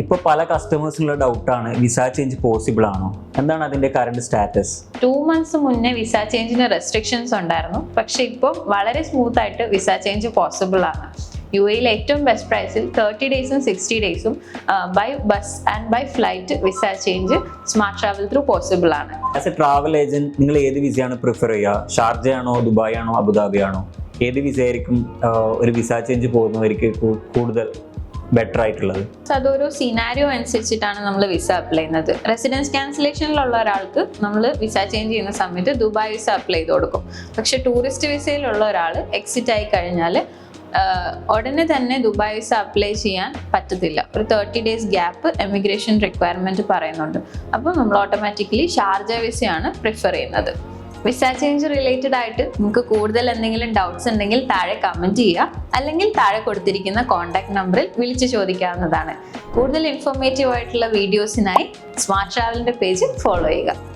ഇപ്പോൾ പല കസ്റ്റമേഴ്സിനുള്ള ഡൗട്ടാണ് വിസ ചേഞ്ച് പോസിബിൾ ആണോ? എന്താണ് അതിന്റെ കറണ്ട് സ്റ്റാറ്റസ് ടു മന്ത്സ് മുന്നേ വിസ ചേഞ്ചിന് റെസ്ട്രിക്ഷൻസ് ഉണ്ടായിരുന്നു. പക്ഷെ ഇപ്പോൾ വളരെ സ്മൂത്ത് ആയിട്ട് വിസ ചേഞ്ച് പോസിബിൾ ആണ്. യു എയിൽ ഏറ്റവും ബെസ്റ്റ് പ്രൈസിൽ തേർട്ടി ഡേയ്സും sixty ഡേയ്സും by bus and by flight visa change smart travel through possible ആണ്. ആസ് എ ട്രാവൽ ഏജന്റ് നിങ്ങൾ ഏത് വിസയാണ് പ്രിഫർ ചെയ്യുക? ഷാർജ ആണോ ദുബായ് ആണോ അബുദാബി ആണോ ഏത് വിസയായിരിക്കും ഒരു വിസ ചേഞ്ച് പോകുന്നവർക്ക് കൂടുതൽ ബെറ്റർ ആയിട്ടുള്ളത്? അതൊരു സിനാരിയോ അനുസരിച്ചിട്ടാണ് നമ്മൾ വിസ അപ്ലൈ ചെയ്യുന്നത്. റെസിഡൻസ് ക്യാൻസലേഷനിലുള്ള ഒരാൾക്ക് നമ്മൾ വിസ ചേഞ്ച് ചെയ്യുന്ന സമയത്ത് ദുബായ് വിസ അപ്ലൈ ചെയ്ത് കൊടുക്കും. പക്ഷെ ടൂറിസ്റ്റ് വിസയിലുള്ള ഒരാൾ എക്സിറ്റ് ആയി കഴിഞ്ഞാൽ ഉടനെ തന്നെ ദുബായ് വിസ അപ്ലൈ ചെയ്യാൻ പറ്റത്തില്ല. ഒരു thirty days gap emigration requirement പറയുന്നുണ്ട്. അപ്പോൾ നമ്മൾ ഓട്ടോമാറ്റിക്കലി ഷാർജ വിസയാണ് പ്രിഫർ ചെയ്യുന്നത്. വിസ ചേഞ്ച് റിലേറ്റഡ് ആയിട്ട് നിങ്ങൾക്ക് കൂടുതൽ എന്തെങ്കിലും ഡൗട്ട്സ് ഉണ്ടെങ്കിൽ താഴെ കമന്റ് ചെയ്യുക. അല്ലെങ്കിൽ താഴെ കൊടുത്തിരിക്കുന്ന കോൺടാക്ട് നമ്പറിൽ വിളിച്ചു ചോദിക്കാവുന്നതാണ്. കൂടുതൽ ഇൻഫോർമേറ്റീവ് ആയിട്ടുള്ള വീഡിയോസിനായി സ്മാർട്ട് ട്രാവലിന്റെ പേജ് ഫോളോ ചെയ്യുക.